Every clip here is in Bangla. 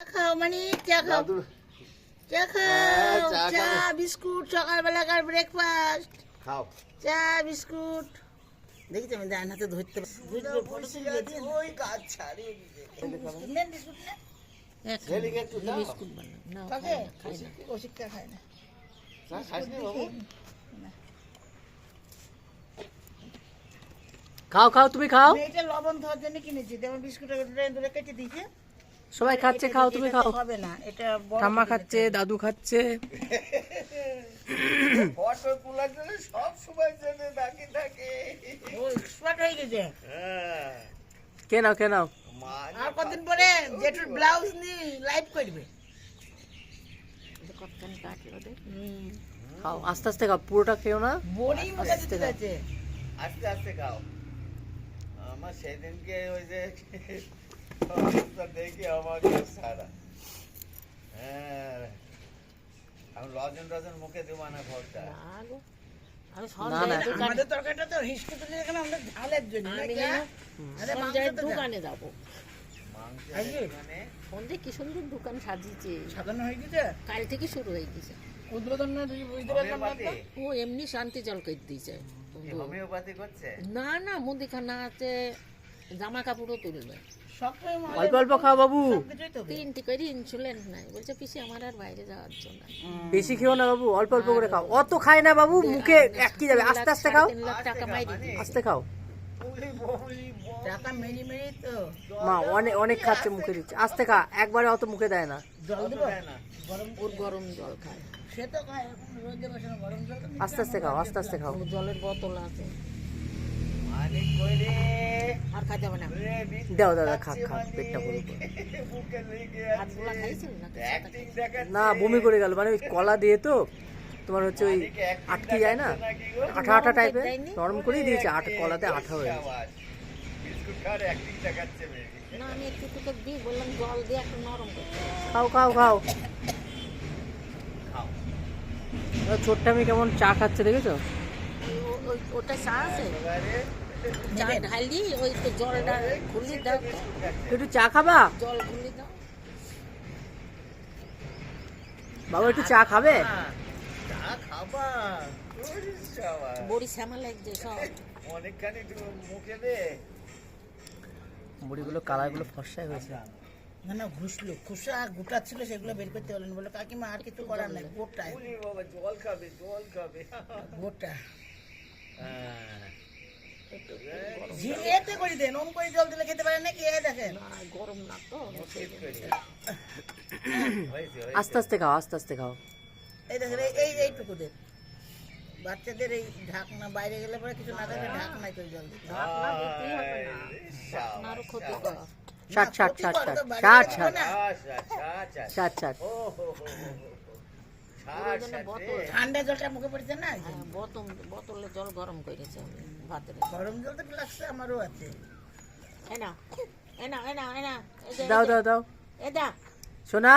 খাও মানে চা খাও। চা হ্যাঁ, চা বিস্কুট সকালবেলাকার ব্রেকফাস্ট চা বিস্কুট। দেখি ডান হাতে ধরতে বিস্কুট। বিস্কুট তুমি খাও। লবণ খাওয়ার জন্য কিনেছি। যেমন ধরে কেটে দিয়েছে সবাই খাচ্ছে খাও তুমি খাও। হবে না এটা ঠাম্মা খাচ্ছে দাদু খাচ্ছে। ফটো তোলার সব সময় জন্য বাকি থাকে। হয়ে গেছে। কে নাও কে নাও? আর কতদিন পরে জেঠুর ব্লাউজ নিয়ে লাইভ করবে। কতখানি কাটলো দেখ খাও আস্তে আস্তে খাও পুরোটা খেও না। বড়ি মুখে দিতে আস্তে আস্তে খাও। আমার সেদিনকে ওই যে দেখে আমার খুব সারা হ্যাঁ। আমি রজন রজন মুখে দেবো না আমাদের তরকারিটা তো তুলে এখানে ঝালের জন্য। দোকানে যাব। কি সুন্দর দোকান সাজিয়েছে। সাজানো হয়ে গেছে? কাল থেকে শুরু হয়ে গেছে। উদ্বোধন ও এমনি শান্তি জল করে দিয়েছে। হোমিওপ্যাথি করছে? না না মুদিখানা আছে। জামা কাপড়ও তুলবে অল্প অল্প খাও বাবু। তিনটি করে ইনসুলেন্স নাই। বলছে পিসি আমার আর বাইরে যাওয়ার জন্য বেশি খেও না বাবু অল্প অল্প করে খাও। অত খায় না বাবু মুখে এক কি যাবে। আস্তে আস্তে খাও। টাকা মাইরি আস্তে খাও। মা অনেক অনেক খাচ্ছে মুখে দিচ্ছে। আস্তে খা একবারে অত মুখে দেয় না। গরম ওর গরম জল খায়। আস্তে আস্তে খাও আস্তে আস্তে খাও। জলের বোতল আছে? আর না। দাও দাদা পেটটা ভরে না বমি করে গেল মানে ওই কলা দিয়ে তো তোমার হচ্ছে ওই আটকে যায় না? আঠা আঠা টাইপের নরম করেই দিয়েছে আট কলাতে আঠা হয়ে খাও খাও খাও। ছোট্ট আমি কেমন চা খাচ্ছে দেখেছ? ওটা চা আছে? চা ঢালি ওই তো জলটা খুলি দাও। একটু চা খাবা? জল খুলি দাও। বাবা একটু চা খাবে? চা খাবা। বড়ি শ্যামা লাগছে সব। অনেকখানি মুখে দে। মুড়িগুলো কালারগুলো ফর্সাই হয়েছে। না না ঘুষলো। খুশা গোটা ছিল সেগুলো বের করতে পারলেন বলে। কাকিমা আর কিছু করার নাই গোটা জল খাবে জল খাবে। গোটা। হ্যাঁ। এতে করে দেন ওম করে জল দিলে খেতে পারে নাকি? এ দেখেন। না গরম না তো হয়েছে। আস্তে আস্তে খাও আস্তে আস্তে খাও। এই দেখেন এই- এই এইটুকু দেন। বাচ্চাদের এই ঢাকনা বাইরে গেলে পরে কিছু না থাকলে ঢাকনায় করে জল দিতে হয়। ঢাকনা দিতেই হবে না। আপনারও ক্ষতি কর। ষাট ষাট। ঠান্ডা জলটা মুখে পড়ছে না। হ্যাঁ, বোতল বোতলে জল গরম করেছে ভাতের গরম জল তো লাগছে আমারও আছে। দাও দাও দাও। এ দা। সোনা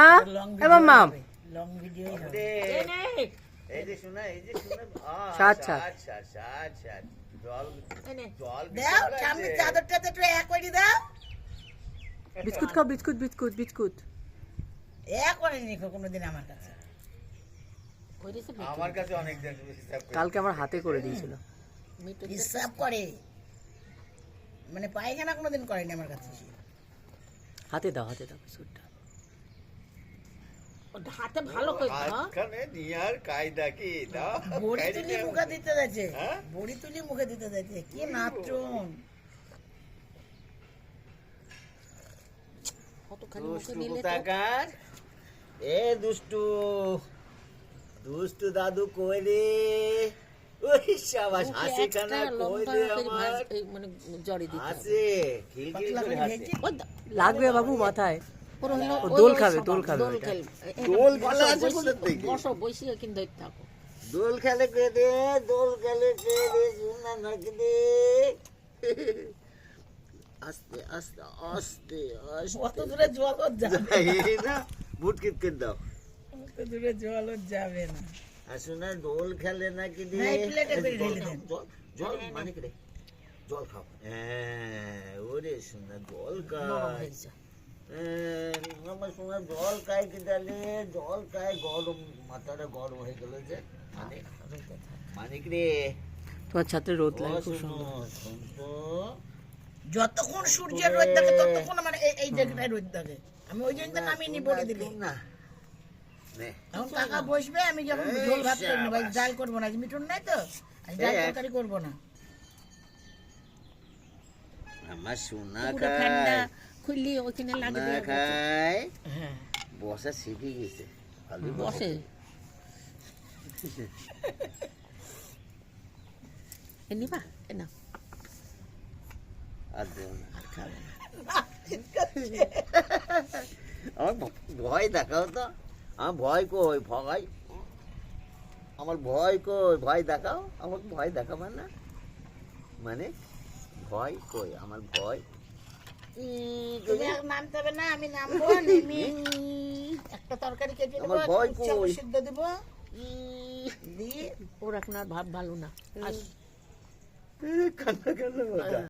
লং ভিডিও এই যে এই যে। জল জল সামনে একটু এক করে দাও। বিস্কুট খাও বিস্কুট বিস্কুট বিস্কুট। এক করেনি কোনোদিন আমার কাছে। আমার কাছে অনেক দিন হিসাব করে। কালকে আমার হাতে করে দিয়েছিল। হিসাব করে? মানে পায়খানা কোনোদিন করেনি আমার কাছে হাতে দাও হাতে দাও বিস্কুটটা। হাতে ভালো করে দাও হাতখানে নিয়ে আর কায়দা কি? দাও বড়ি তুলি মুখে দিতে যাচ্ছে। হ্যাঁ? বড়ি তুলি মুখে দিতে যাচ্ছে। কি নাচন? কতখানি মুখে নিলে তো এ দুষ্টু। দুষ্টু দাদু কই রে? ওই শাবাশ হাসি খানা কই করে আমার? মানে জড়ি দিতে। হাসে খিলখিল করে করে হাসে। দা- লাগবে বাবু মাথায়। দোল খাবে, দোল খাবে দোল বসো, খেলা আছে বসি- থেকে? বসো বসিয়ে কিন্তু ধরে থাকো। দোল খেলে কে দে? দোল খেলে কে দে? শুনা নাকি দে। আস্তে আস্তে আস্তে কত আস্তে দূরে ওর যাবে না। বুট কিট দাও। দূরে জল যাবে না। আর শোনা দোল খেলে নাকি দে হ্যাঁ, জল মানে কি জল খাও। হ্যাঁ ওরে শোনা জল আমার সময় জল খাই কি তাহলে? জল খাই গরম মাথাটা গরম হয়ে গেল যে। মানে মানিক রে? তোমার ছাত্রের রোদ লাগে খুব সুন্দর। যতক্ষণ সূর্যের রোদ থাকে ততক্ষণ আমার এই জায়গাটায় রোদ থাকে আমি ওই জন্য নামিয়ে নি বলে দিলি। নে। এখন কাকা বসবে আমি যখন ঝোল ভাত করে নেব আজ ডাল করব না মিঠুন নাই তো? আজ ডাল তরকারি করব না। আমার সোনা খায়। খুললি ওখানে লাগবে। খায়। হ্যাঁ। বসা শিখে গেছে। বসে। এ নিবা এ না আর দেও না। আর খাবে না। আমার ভয় দেখাও তো। আমার ভয় কই ভয়? আমার ভয় কই? ভয় দেখাও? আমাকে ভয় দেখাবে না? মানে ভয় কই? আমার ভয়? ই তুমি আর নামতে হবে না আমি নামবো একটা তরকারি কেটে আমার ভয় একটা কই? সিদ্ধ দেবো। দিয়ে ওর এখন আর ভাব ভালো না। আস। কান্না কান্না